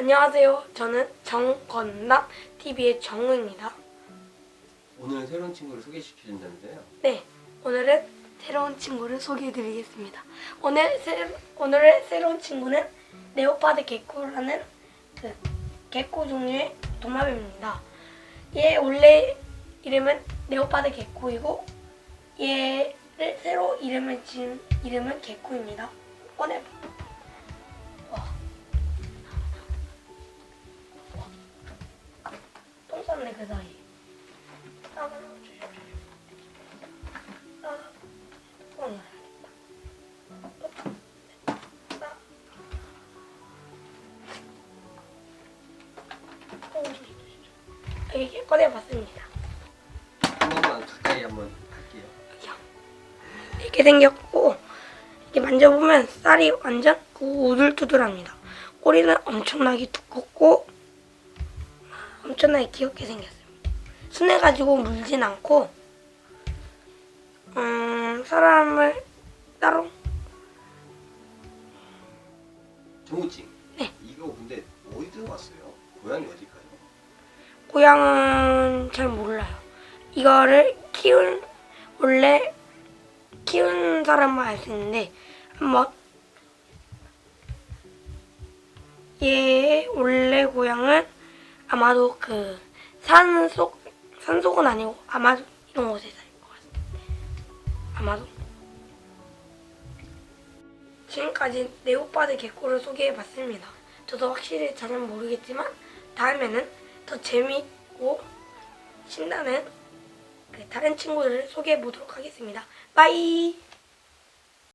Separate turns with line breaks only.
안녕하세요. 저는 정건남 TV의 정우입니다.
오늘 새로운 친구를 소개시켜준다면서요?
네, 오늘은 새로운 친구를 소개해드리겠습니다. 오늘 새, 오늘의 새로운 친구는 네오파드 개코라는 그 개코 종류의 도마뱀입니다. 얘 원래 이름은 네오파드 개코이고 얘를 새로 이름을 지은 이름은 개코입니다. 꺼내봐. 똥 쌌네 그 사이. 이렇게 꺼내봤습니다.
한 번만 가까이 한번 할게요.
이렇게 생겼고 이렇게 만져보면 쌀이 완전 우들투들합니다. 꼬리는 엄청나게 두껍고 엄청나게 귀엽게 생겼습니다. 순해가지고 물진 않고 음, 사람을 따로
정우찡.
네.
이거 근데 어디서 왔어요? 고향이 어딜까요?
고향은 잘 몰라요. 이거를 키운 원래 키운 사람만 알 수 있는데 한번 얘의 원래 아마도 그 산속 산속은 아니고 아마도 이런 곳에 살 것 같은데 아마도 지금까지 네오파드 개코를 소개해봤습니다. 저도 확실히 잘은 모르겠지만 다음에는 더 재미있고 신나는 그 다른 친구들을 소개해 보도록 하겠습니다. 빠이!